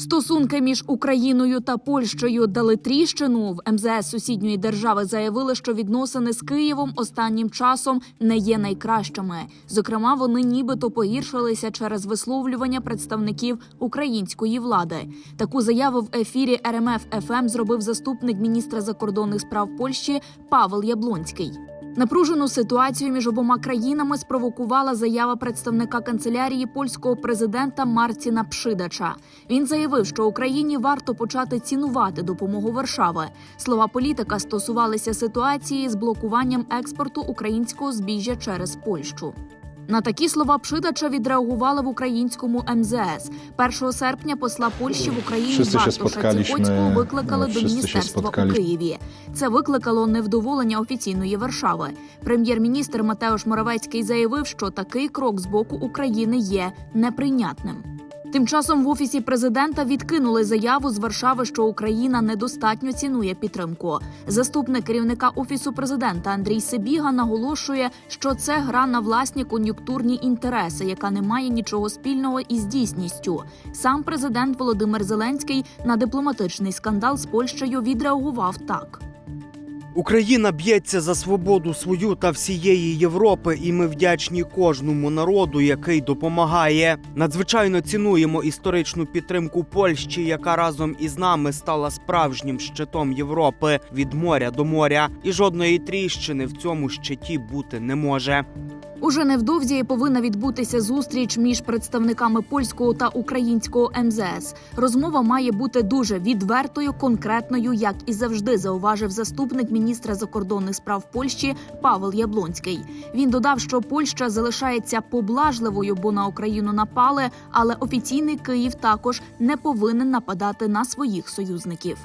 Стосунки між Україною та Польщею дали тріщину. В МЗС сусідньої держави заявили, що відносини з Києвом останнім часом не є найкращими. Зокрема, вони нібито погіршилися через висловлювання представників української влади. Таку заяву в ефірі РМФ ФМ зробив заступник міністра закордонних справ Польщі Павел Яблонський. Напружену ситуацію між обома країнами спровокувала заява представника канцелярії польського президента Марціна Пшидача. Він заявив, що Україні варто почати цінувати допомогу Варшави. Слова політика стосувалися ситуації з блокуванням експорту українського збіжжя через Польщу. На такі слова Пшидача відреагували в українському МЗС. 1 серпня посла Польщі в Україні Бартоша spotkaliśmy, викликали до міністерства у Києві. Це викликало невдоволення офіційної Варшави. Прем'єр-міністр Матеуш Моравецький заявив, що такий крок з боку України є неприйнятним. Тим часом в офісі президента відкинули заяву з Варшави, що Україна недостатньо цінує підтримку. Заступник керівника офісу президента Андрій Сибіга наголошує, що це гра на власні кон'юнктурні інтереси, яка не має нічого спільного із дійсністю. Сам президент Володимир Зеленський на дипломатичний скандал з Польщею відреагував так. Україна б'ється за свободу свою та всієї Європи, і ми вдячні кожному народу, який допомагає. Надзвичайно цінуємо історичну підтримку Польщі, яка разом із нами стала справжнім щитом Європи від моря до моря, і жодної тріщини в цьому щиті бути не може. Уже невдовзі повинна відбутися зустріч між представниками польського та українського МЗС. Розмова має бути дуже відвертою, конкретною, як і завжди, зауважив заступник міністра закордонних справ Польщі Павел Яблонський. Він додав, що Польща залишається поблажливою, бо на Україну напали, але офіційний Київ також не повинен нападати на своїх союзників.